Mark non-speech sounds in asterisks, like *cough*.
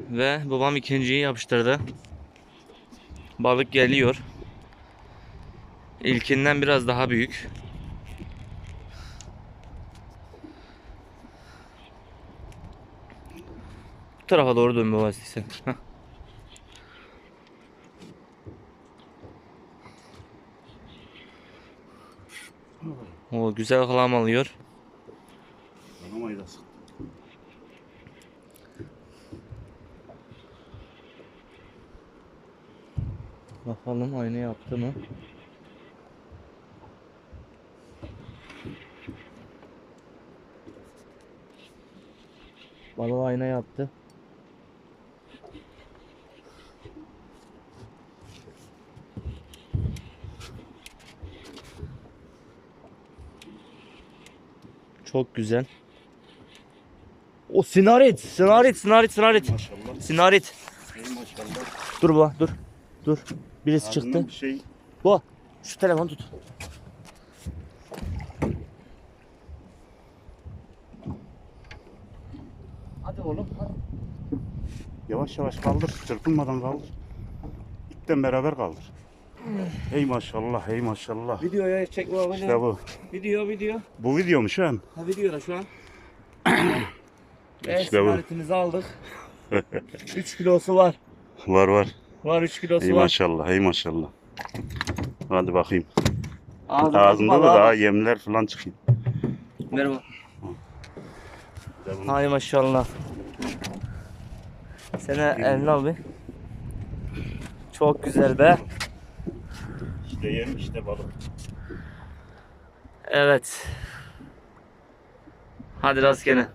Ve babam ikinciyi yapıştırdı. Balık geliyor. İlkinden biraz daha büyük. Bu tarafa doğru dön baba istersen. *laughs* O güzel kılam alıyor. Bakalım aynı yaptı mı? Balığı ayna yaptı. Çok güzel. O sinarit, sinarit, sinarit, sinarit. Maşallah. Maşallah. Dur baba, dur. Dur. Birisi Ağzından çıktı. Bir şey Bu. Şu telefonu tut. Hadi oğlum. Hadi. yavaş yavaş kaldır. Çırpınmadan kaldır. İpten beraber kaldır. Ey maşallah, ey maşallah. Videoya çek baba. İşte bu. Video video. Bu video mu şu an? Ha videoda şu an. Ve İşte bu. sigaretimizi aldık. *laughs* 3 kilosu var. Var var. Var 3 kilosu Ey var. maşallah, ey maşallah. Hadi bakayım. Ağzında, Ağzında da daha yemler falan çıkıyor. Merhaba. Hay maşallah. Sene eline al bir. Çok güzel be. İşte yem, işte balık. Evet. Hadi rastgele.